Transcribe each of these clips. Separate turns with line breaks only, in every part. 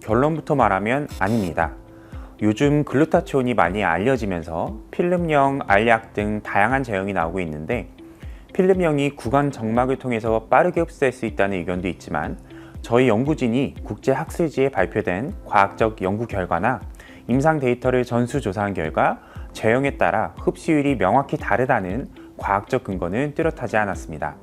결론부터 말하면 아닙니다. 요즘 글루타치온이 많이 알려지면서 필름형, 알약 등 다양한 제형이 나오고 있는데 필름형이 구강 정막을 통해서 빠르게 흡수될 수 있다는 의견도 있지만 저희 연구진이 국제 학술지에 발표된 과학적 연구 결과나 임상 데이터를 전수 조사한 결과 제형에 따라 흡수율이 명확히 다르다는 과학적 근거는 뚜렷하지 않았습니다.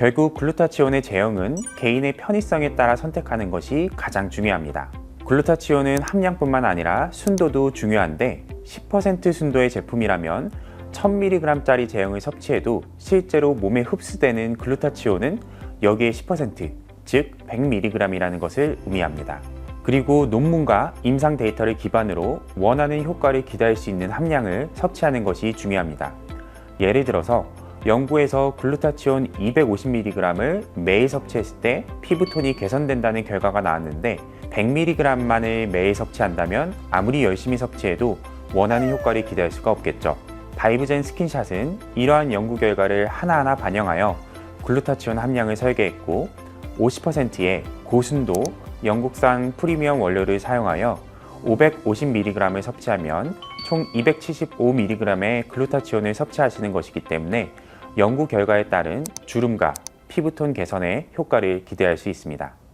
결국 글루타치온의 제형은 개인의 편의성에 따라 선택하는 것이 가장 중요합니다. 글루타치온은 함량뿐만 아니라 순도도 중요한데 10% 순도의 제품이라면 1000mg짜리 제형을 섭취해도 실제로 몸에 흡수되는 글루타치온은 여기에 10%, 즉 100mg이라는 것을 의미합니다. 그리고 논문과 임상 데이터를 기반으로 원하는 효과를 기대할 수 있는 함량을 섭취하는 것이 중요합니다. 예를 들어서 연구에서 글루타치온 250mg을 매일 섭취했을 때 피부톤이 개선된다는 결과가 나왔는데 100mg만을 매일 섭취한다면 아무리 열심히 섭취해도 원하는 효과를 기대할 수가 없겠죠. 바이브젠 스킨샷은 이러한 연구 결과를 하나하나 반영하여 글루타치온 함량을 설계했고 50%의 고순도 영국산 프리미엄 원료를 사용하여 550mg을 섭취하면 총 275mg의 글루타치온을 섭취하시는 것이기 때문에 연구 결과에 따른 주름과 피부톤 개선에 효과를 기대할 수 있습니다.